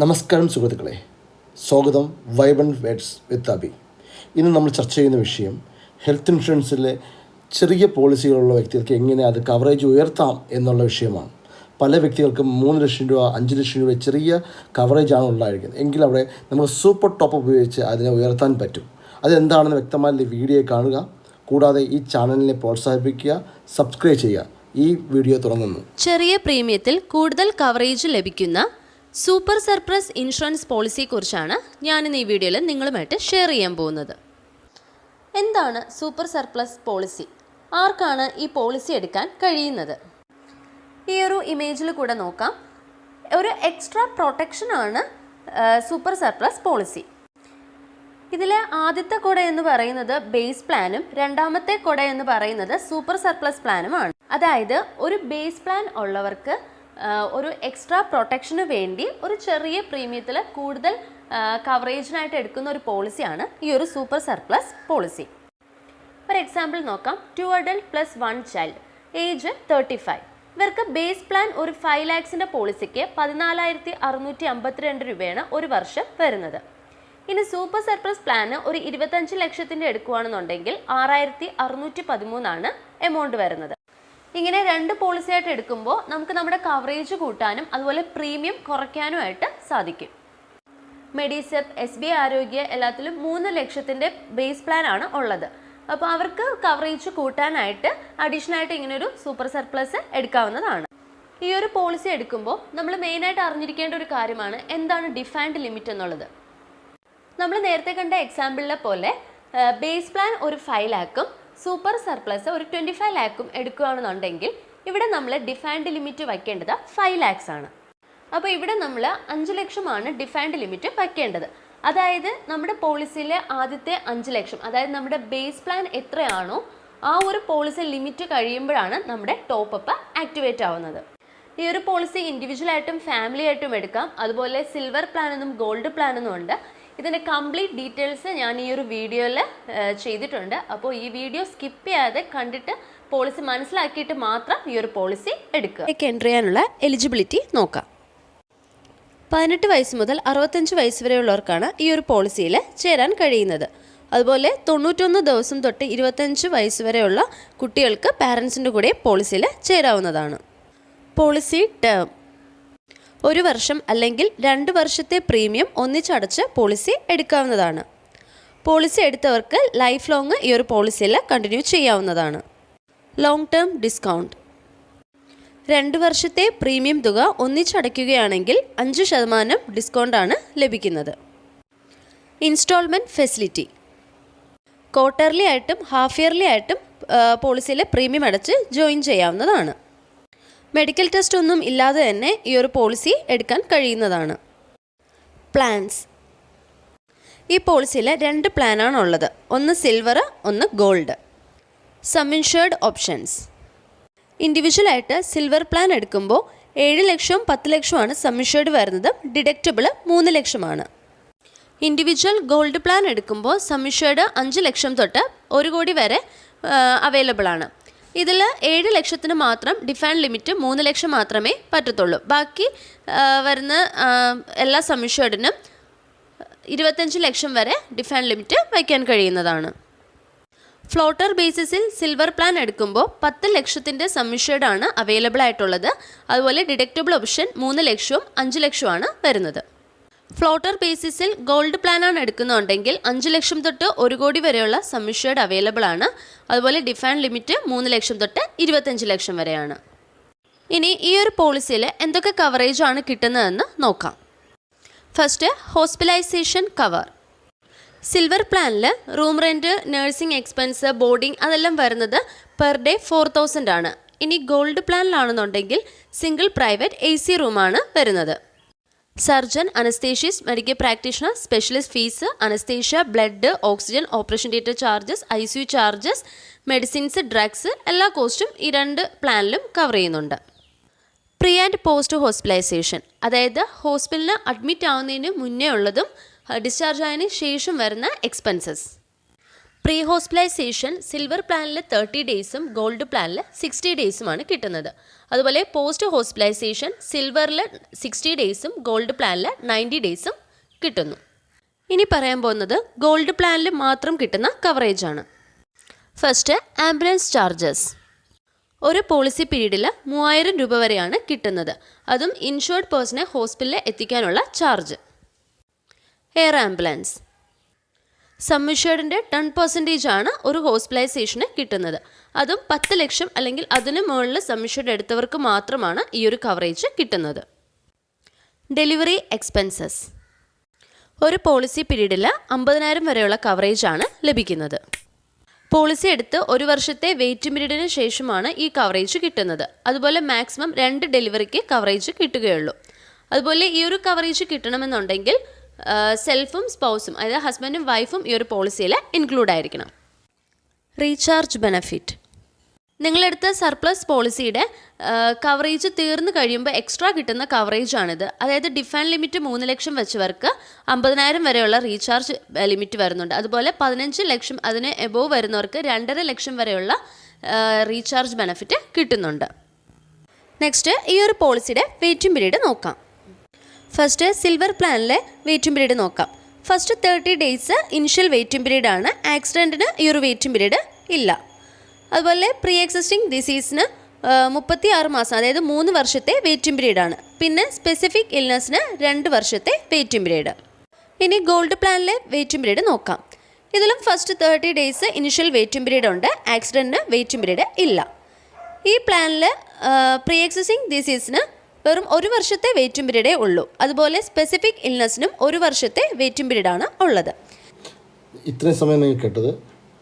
നമസ്കാരം സുഹൃത്തുക്കളെ. സ്വാഗതം വൈബൺ വേഡ്സ് വിത്ത് അബി. ഇന്ന് നമ്മൾ ചർച്ച ചെയ്യുന്ന വിഷയം ഹെൽത്ത് ഇൻഷുറൻസിലെ ചെറിയ പോളിസികളുള്ള വ്യക്തികൾക്ക് എങ്ങനെ അത് കവറേജ് ഉയർത്താം എന്നുള്ള വിഷയമാണ്. പല വ്യക്തികൾക്കും മൂന്ന് ലക്ഷം രൂപ അഞ്ച് ലക്ഷം രൂപ ചെറിയ കവറേജാണ് ഉണ്ടായിരിക്കുന്നത്. എങ്കിൽ അവിടെ നമുക്ക് സൂപ്പർ ടോപ്പ് ഉപയോഗിച്ച് അതിനെ ഉയർത്താൻ പറ്റും. അതെന്താണെന്ന് വ്യക്തമായ വീഡിയോ കാണുക. കൂടാതെ ഈ ചാനലിനെ പ്രോത്സാഹിപ്പിക്കുക സബ്സ്ക്രൈബ് ചെയ്യുക. ഈ വീഡിയോ തുടങ്ങുന്നു ചെറിയ പ്രീമിയത്തിൽ കൂടുതൽ കവറേജ് ലഭിക്കുന്ന സൂപ്പർ സർപ്രസ് ഇൻഷുറൻസ് പോളിസിയെക്കുറിച്ചാണ് ഞാനിന്ന് ഈ വീഡിയോയിൽ നിങ്ങളുമായിട്ട് ഷെയർ ചെയ്യാൻ പോകുന്നത്. എന്താണ് സൂപ്പർ സർപ്ലസ് പോളിസി? ആർക്കാണ് ഈ പോളിസി എടുക്കാൻ കഴിയുന്നത്? ഈ ഒരു ഇമേജിൽ കൂടെ നോക്കാം. ഒരു എക്സ്ട്രാ പ്രൊട്ടക്ഷൻ ആണ് സൂപ്പർ സർപ്ലസ് പോളിസി. ഇതിലെ ആദ്യത്തെ കൊട എന്ന് പറയുന്നത് ബേസ് പ്ലാനും രണ്ടാമത്തെ കൊട എന്ന് പറയുന്നത് സൂപ്പർ സർപ്ലസ് പ്ലാനുമാണ്. അതായത് ഒരു ബേസ് പ്ലാൻ ഉള്ളവർക്ക് ഒരു എക്സ്ട്രാ പ്രൊട്ടക്ഷന് വേണ്ടി ഒരു ചെറിയ പ്രീമിയത്തിൽ കൂടുതൽ കവറേജിനായിട്ട് എടുക്കുന്ന ഒരു പോളിസിയാണ് ഈ ഒരു സൂപ്പർ സർപ്ലസ് പോളിസി ഒരു എക്സാമ്പിൾ നോക്കാം. Two adult plus one child age thirty five ഇവർക്ക് ബേസ് പ്ലാൻ ഒരു ഫൈവ് ലാക്സിന്റെ പോളിസിക്ക് പതിനാലായിരത്തി അറുന്നൂറ്റി അമ്പത്തിരണ്ട് രൂപയാണ് ഒരു വർഷം വരുന്നത്. ഇനി സൂപ്പർ സർപ്ലസ് പ്ലാന് ഒരു ഇരുപത്തഞ്ച് ലക്ഷത്തിന്റെ എടുക്കുകയാണെന്നുണ്ടെങ്കിൽ ആറായിരത്തി അറുന്നൂറ്റി പതിമൂന്നാണ് എമൗണ്ട് വരുന്നത്. ഇങ്ങനെ രണ്ട് പോളിസി ആയിട്ട് എടുക്കുമ്പോൾ നമുക്ക് നമ്മുടെ കവറേജ് കൂട്ടാനും അതുപോലെ പ്രീമിയം കുറയ്ക്കാനുമായിട്ട് സാധിക്കും. മെഡിസെപ്പ് എസ് ബി ആരോഗ്യ എല്ലാത്തിലും മൂന്ന് ലക്ഷത്തിന്റെ ബേസ് പ്ലാൻ ആണ് ഉള്ളത്. അപ്പോൾ അവർക്ക് കവറേജ് കൂട്ടാനായിട്ട് അഡീഷണൽ ആയിട്ട് ഇങ്ങനെ ഒരു സൂപ്പർ സർപ്ലസ് എടുക്കാവുന്നതാണ്. ഈ ഒരു പോളിസി എടുക്കുമ്പോൾ നമ്മൾ മെയിനായിട്ട് അറിഞ്ഞിരിക്കേണ്ട ഒരു കാര്യമാണ് എന്താണ് ഡിഫൈൻഡ് ലിമിറ്റ് എന്നുള്ളത്. നമ്മൾ നേരത്തെ കണ്ട എക്സാമ്പിളിലെ പോലെ ബേസ് പ്ലാൻ ഒരു ഫൈവ് ലാക്കും സൂപ്പർ സർപ്ലസ് ഒരു ട്വന്റി ഫൈവ് ലാക്കും എടുക്കുകയാണെന്നുണ്ടെങ്കിൽ ഇവിടെ നമ്മൾ ഡിഫൈൻഡ് ലിമിറ്റ് വയ്ക്കേണ്ടത് ഫൈവ് ലാക്സ് ആണ്. അപ്പോൾ ഇവിടെ നമ്മൾ അഞ്ച് ലക്ഷമാണ് ഡിഫൈൻഡ് ലിമിറ്റ് വയ്ക്കേണ്ടത്. അതായത് നമ്മുടെ പോളിസിയിലെ ആദ്യത്തെ അഞ്ച് ലക്ഷം അതായത് നമ്മുടെ ബേസ് പ്ലാൻ എത്രയാണോ ആ ഒരു പോളിസി ലിമിറ്റ് കഴിയുമ്പോഴാണ് നമ്മുടെ ടോപ്പ് അപ്പ് ആക്ടിവേറ്റ് ആവുന്നത്. ഈ ഒരു പോളിസി ഇൻഡിവിജ്വൽ ആയിട്ടും ഫാമിലി ആയിട്ടും എടുക്കാം. അതുപോലെ സിൽവർ പ്ലാനെന്നും ഗോൾഡ് പ്ലാനെന്നും ഉണ്ട്. ഇതിന്റെ കംപ്ലീറ്റ് ഡീറ്റെയിൽസ് ഞാൻ ഈ ഒരു വീഡിയോയിൽ ചെയ്തിട്ടുണ്ട്. അപ്പോൾ ഈ വീഡിയോ സ്കിപ്പ് ചെയ്യാതെ കണ്ടിട്ട് പോളിസി മനസ്സിലാക്കിയിട്ട് മാത്രം ഈ ഒരു പോളിസി എടുക്കുക. എന്റർ ചെയ്യാനുള്ള എലിജിബിലിറ്റി നോക്കാം. പതിനെട്ട് വയസ്സ് മുതൽ അറുപത്തഞ്ച് വയസ്സ് വരെയുള്ളവർക്കാണ് ഈ ഒരു പോളിസിയിൽ ചേരാൻ കഴിയുന്നത്. അതുപോലെ തൊണ്ണൂറ്റൊന്ന് ദിവസം തൊട്ട് ഇരുപത്തഞ്ച് വയസ്സ് വരെയുള്ള കുട്ടികൾക്ക് പാരൻസിന്റെ കൂടെ പോളിസിയിൽ ചേരാവുന്നതാണ്. പോളിസി ടേം ഒരു വർഷം അല്ലെങ്കിൽ രണ്ട് വർഷത്തെ പ്രീമിയം ഒന്നിച്ചടച്ച് പോളിസി എടുക്കാവുന്നതാണ്. പോളിസി എടുത്തവർക്ക് ലൈഫ് ലോങ് ഈ ഒരു പോളിസിയിൽ കണ്ടിന്യൂ ചെയ്യാവുന്നതാണ്. ലോങ് ടേം ഡിസ്കൗണ്ട് രണ്ട് വർഷത്തെ പ്രീമിയം തുക ഒന്നിച്ചടയ്ക്കുകയാണെങ്കിൽ അഞ്ച് ശതമാനം ഡിസ്കൗണ്ടാണ് ലഭിക്കുന്നത്. ഇൻസ്റ്റാൾമെന്റ് ഫെസിലിറ്റി ക്വാർട്ടർലി ആയിട്ടും ഹാഫ് ഇയർലി ആയിട്ടും പോളിസിയിൽ പ്രീമിയം അടച്ച് ജോയിൻ ചെയ്യാവുന്നതാണ്. മെഡിക്കൽ ടെസ്റ്റ് ഒന്നും ഇല്ലാതെ തന്നെ ഈ ഒരു പോളിസി എടുക്കാൻ കഴിയുന്നതാണ്. പ്ലാൻസ്. ഈ പോളിസിയിൽ രണ്ട് പ്ലാനാണ് ഉള്ളത്. ഒന്ന് സിൽവർ ഒന്ന് gold. Sum insured options. ഇൻഡിവിജ്വലായിട്ട് silver plan എടുക്കുമ്പോൾ ഏഴ് ലക്ഷവും പത്ത് ലക്ഷവുമാണ് സമിൻഷേർഡ് വരുന്നത്. ഡിഡക്റ്റബിൾ മൂന്ന് ലക്ഷമാണ്. ഇൻഡിവിജ്വൽ ഗോൾഡ് പ്ലാൻ എടുക്കുമ്പോൾ സമിൻഷേർഡ് അഞ്ച് ലക്ഷം തൊട്ട് ഒരു കോടി വരെ അവൈലബിൾ ആണ്. ഇതിൽ ഏഴ് ലക്ഷത്തിന് മാത്രം ഡിഫൈൻ ലിമിറ്റ് മൂന്ന് ലക്ഷം മാത്രമേ പറ്റത്തുള്ളൂ. ബാക്കി വരുന്ന എല്ലാ സംശയത്തിനും ഇരുപത്തഞ്ച് ലക്ഷം വരെ ഡിഫൈൻ ലിമിറ്റ് വയ്ക്കാൻ കഴിയുന്നതാണ്. ഫ്ലോട്ടർ ബേസിസിൽ സിൽവർ പ്ലാൻ എടുക്കുമ്പോൾ പത്ത് ലക്ഷത്തിന്റെ ആണ് അവൈലബിൾ ആയിട്ടുള്ളത്. അതുപോലെ ഡിഡക്റ്റബിൾ ഓപ്ഷൻ മൂന്ന് ലക്ഷവും അഞ്ച് ലക്ഷവുമാണ് വരുന്നത്. ഫ്ലോട്ടർ ബേസിസിൽ ഗോൾഡ് പ്ലാനാണ് എടുക്കുന്നുണ്ടെങ്കിൽ അഞ്ച് ലക്ഷം തൊട്ട് ഒരു കോടി വരെയുള്ള സമ്മിഷേർഡ് അവൈലബിൾ ആണ്. അതുപോലെ ഡിഫൈൻ ലിമിറ്റ് മൂന്ന് ലക്ഷം തൊട്ട് ഇരുപത്തഞ്ച് ലക്ഷം വരെയാണ്. ഇനി ഈ ഒരു പോളിസിയിൽ എന്തൊക്കെ കവറേജ് ആണ് കിട്ടുന്നതെന്ന് നോക്കാം. ഫസ്റ്റ് ഹോസ്പിറ്റലൈസേഷൻ കവർ സിൽവർ പ്ലാനിൽ room rent nursing expense boarding അതെല്ലാം വരുന്നത് പെർ ഡേ ഫോർ തൗസൻഡ് ആണ്. ഇനി ഗോൾഡ് പ്ലാനിലാണെന്നുണ്ടെങ്കിൽ സിംഗിൾ പ്രൈവറ്റ് എ സി റൂമാണ് വരുന്നത്. Surgeon anaesthetists medical practitioner specialist fees anaesthesia blood oxygen operation theatre charges I C U charges medicines drugs എല്ലാ കോസ്റ്റും ഈ രണ്ട് പ്ലാനിലും കവർ ചെയ്യുന്നുണ്ട്. പ്രീ ആൻഡ് പോസ്റ്റ് ഹോസ്പിറ്റലൈസേഷൻ അതായത് ഹോസ്പിറ്റലിന് അഡ്മിറ്റ് ആവുന്നതിന് മുന്നേ ഉള്ളതും ഡിസ്ചാർജ് ആയതിനു ശേഷം വരുന്ന എക്സ്പെൻസസ് പ്രീ ഹോസ്പിറ്റലൈസേഷൻ സിൽവർ പ്ലാനിൽ തേർട്ടി ഡേയ്സും ഗോൾഡ് പ്ലാനിൽ സിക്സ്റ്റി ഡേയ്സുമാണ് കിട്ടുന്നത്. അതുപോലെ പോസ്റ്റ് ഹോസ്പിറ്റലൈസേഷൻ സിൽവറിൽ സിക്സ്റ്റി ഡേയ്സും ഗോൾഡ് പ്ലാനിൽ നയന്റി ഡേയ്സും കിട്ടുന്നു. ഇനി പറയാൻ പോകുന്നത് ഗോൾഡ് പ്ലാനിൽ മാത്രം കിട്ടുന്ന കവറേജ് ആണ്. ഫസ്റ്റ് ആംബുലൻസ് ചാർജസ് ഒരു പോളിസി പീരീഡിൽ മൂവായിരം രൂപ വരെയാണ് കിട്ടുന്നത്. അതും ഇൻഷുർഡ് പേഴ്സണെ ഹോസ്പിറ്റലിൽ എത്തിക്കാനുള്ള ചാർജ് എയർ ആംബുലൻസ് സമ്മിഷേർഡിന്റെ ടെൻ പെർസെന്റേജ് ആണ് ഒരു ഹോസ്പിറ്റലൈസേഷന് കിട്ടുന്നത്. അതും പത്ത് ലക്ഷം അല്ലെങ്കിൽ അതിന് മുകളിൽ സബ്മിഷേഡ് എടുത്തവർക്ക് മാത്രമാണ് ഈ ഒരു കവറേജ് കിട്ടുന്നത്. ഡെലിവറി എക്സ്പെൻസസ് ഒരു പോളിസി പീരീഡിൽ അമ്പതിനായിരം വരെയുള്ള കവറേജ് ആണ് ലഭിക്കുന്നത്. പോളിസി എടുത്ത് ഒരു വർഷത്തെ വെയിറ്റ് പീരീഡിന് ശേഷമാണ് ഈ കവറേജ് കിട്ടുന്നത്. അതുപോലെ മാക്സിമം രണ്ട് ഡെലിവറിക്ക് കവറേജ് കിട്ടുകയുള്ളൂ. അതുപോലെ ഈ ഒരു കവറേജ് കിട്ടണമെന്നുണ്ടെങ്കിൽ സെൽഫും സ്പൗസും അതായത് ഹസ്ബൻഡും വൈഫും ഈ ഒരു പോളിസിയിൽ ഇൻക്ലൂഡ് ആയിരിക്കണം. റീചാർജ് ബെനഫിറ്റ് നിങ്ങളെടുത്ത സർപ്ലസ് പോളിസിയുടെ കവറേജ് തീർന്നു കഴിയുമ്പോൾ എക്സ്ട്രാ കിട്ടുന്ന കവറേജ് ആണിത്. അതായത് ഡിഫൈൻ ലിമിറ്റ് മൂന്ന് ലക്ഷം വെച്ചവർക്ക് അമ്പതിനായിരം വരെയുള്ള റീചാർജ് ലിമിറ്റ് വരുന്നുണ്ട്. അതുപോലെ പതിനഞ്ച് ലക്ഷം അതിന് എബോവ് വരുന്നവർക്ക് രണ്ടര ലക്ഷം വരെയുള്ള റീചാർജ് ബെനഫിറ്റ് കിട്ടുന്നുണ്ട്. നെക്സ്റ്റ് ഈ ഒരു പോളിസിയുടെ വെയിറ്റിംഗ് പീരീഡ് നോക്കാം. ഫസ്റ്റ് സിൽവർ പ്ലാനിലെ വെയിറ്റിംഗ് പീരീഡ് നോക്കാം. First thirty days initial waiting period ആണ്. ആക്സിഡന്റിന് ഈ ഒരു വെയിറ്റിംഗ് പീരീഡ് ഇല്ല. അതുപോലെ പ്രീ എക്സിസ്റ്റിംഗ് ഡിസീസിന് മുപ്പത്തി ആറ് മാസം അതായത് മൂന്ന് വർഷത്തെ വെയിറ്റിംഗ് പീരീഡ് ആണ്. പിന്നെ സ്പെസിഫിക് ഇൽനസ്സിന് രണ്ട് വർഷത്തെ വെയിറ്റിംഗ് പീരീഡ് ഇനി ഗോൾഡ് പ്ലാനിലെ വെയിറ്റിംഗ് പീരീഡ് നോക്കാം. ഇതിലും first thirty days initial waiting period ഉണ്ട്. ആക്സിഡന്റിന് വെയിറ്റിംഗ് പീരീഡ് ഇല്ല. ഈ പ്ലാനിൽ പ്രീ എക്സിസ്റ്റിംഗ് ഡിസീസിന് വെറും ഒരു വർഷത്തെ വെയിറ്റിംഗ് പീരീഡേ ഉള്ളൂ. അതുപോലെ സ്പെസിഫിക് ഇൽനെസ്സിനും ഒരു വർഷത്തെ വെയിറ്റിംഗ് പീരീഡാണ് ഉള്ളത്. ഇത്രയും സമയം നിങ്ങൾ കേട്ടത്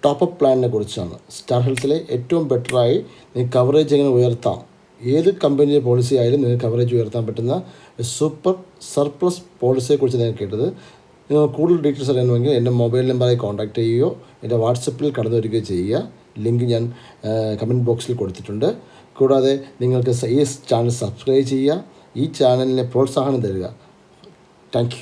ടോപ്പ് അപ്പ് പ്ലാനിനെ കുറിച്ചാണ്. സ്റ്റാർ ഹെൽത്തിലെ ഏറ്റവും ബെറ്ററായി നിങ്ങൾക്ക് കവറേജ് എങ്ങനെ ഉയർത്താം? ഏത് കമ്പനിയുടെ പോളിസി ആയാലും നിങ്ങൾക്ക് കവറേജ് ഉയർത്താൻ പറ്റുന്ന സൂപ്പർ സർപ്ലസ് പോളിസിയെക്കുറിച്ച് നിങ്ങൾ കേട്ടത്. നിങ്ങൾ കൂടുതൽ ഡീറ്റെയിൽസ് അറിയണമെങ്കിൽ എന്റെ മൊബൈൽ നമ്പറായി കോൺടാക്റ്റ് ചെയ്യുകയോ എന്റെ വാട്സപ്പിൽ കടന്നു വരികയോ ചെയ്യുക. ലിങ്ക് ഞാൻ കമന്റ് ബോക്സിൽ കൊടുത്തിട്ടുണ്ട്. കൂടാതെ നിങ്ങൾക്ക് ഈ ചാനൽ സബ്സ്ക്രൈബ് ചെയ്യുക ഈ ചാനലിനെ പ്രോത്സാഹനം തരിക. താങ്ക്